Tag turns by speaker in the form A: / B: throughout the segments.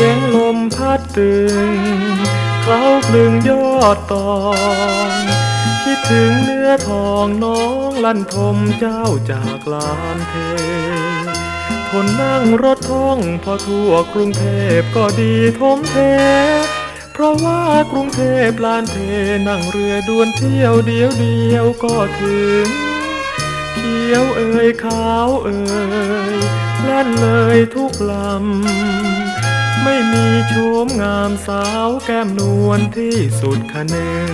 A: ยงลมพัดตึงเคล้าคลึงยอดตอง คิดถึงเนื้อทองน้องลั่นทมเจ้าจากลานเททนนั่งรถท่องพอทั่วกรุงเทพก็ดีทมเท เพราะว่ากรุงเทพลานเทนั่งเรือด่วนเที่ยวเดียวเดียวก็ถึง เขียวเอ่ยขาวเอ่ยแล่นเลยทุกลำ ไม่มีโฉมงามสาวแก้มนวลที่สุดคะนึง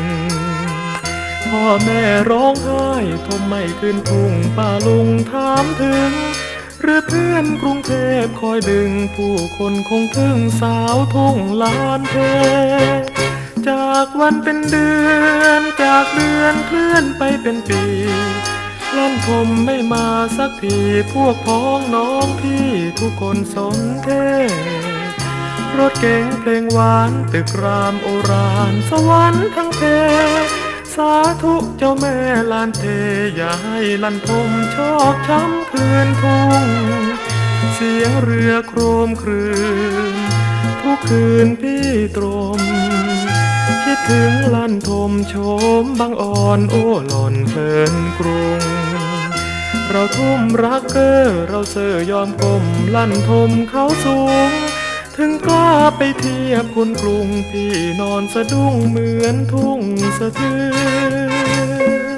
A: พ่อแม่ร้องไห้ทมไม่ขึ้นทุ่งป้าลุงถามถึง หรือเพื่อนกรุงเทพคอยดึง ผู้คนคงถึงสาวทุ่งลานเท จากวันเป็นเดือนจากเดือนเคลื่อนไปเป็นปีลั่นทมไม่มาสักทีพวกพ้องน้องพี่ทุกคนสนเท รถเก๋งเพลงหวานตึกรามโอรานสวรรค์ทั้งเพ สาธุเจ้าแม่ลานเทอย่าให้ลันทมชอกช้ำคืนทุ่ง เสียงเรือโครมครืน ทุกคืนพี่ตรม คิดถึงลันทมโฉมบางอ่อนโอ้หล่อนเพลินกรุงเราทุ่มรักเกอเราเสยยอมกลมลั่นทมเขาสูง ถึงกล้าไปเทียบคุณกรุงพี่นอนสะดุ้งเหมือนทุ่งสะเทือน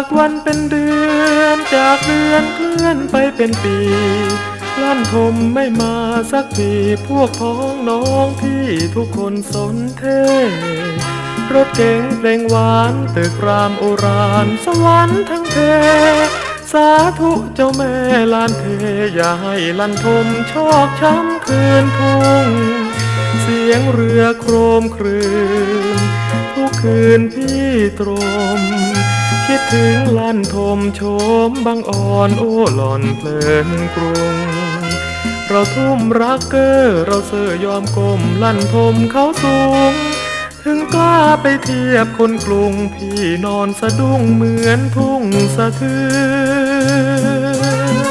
A: จากวันเป็นเดือน จากเดือนเคลื่อนไปเป็นปีลั่นทมไม่มาสักทีพวกพ้องน้องพี่ทุกคนสนเท รถเก๋งเพลงหวานตึกรามโอรานสวรรค์ทั้งเท สาธุเจ้าแม่ลานเท อย่าให้ลั่นทมชอกช้ำคืนทุ่ง เสียงเรือโครมครืนทุกคืนพี่ตรม คิดถึงลั่นทมโฉมบางอ่อนโอ้หล่อนเพลินกรุง เราทุ่มรักเกอเราเสือยอมกลมลั่นทมเขาสูง ถึงกล้าไปเทียบคนกรุง พี่นอนสะดุ้งเหมือนทุ่งสะเทือน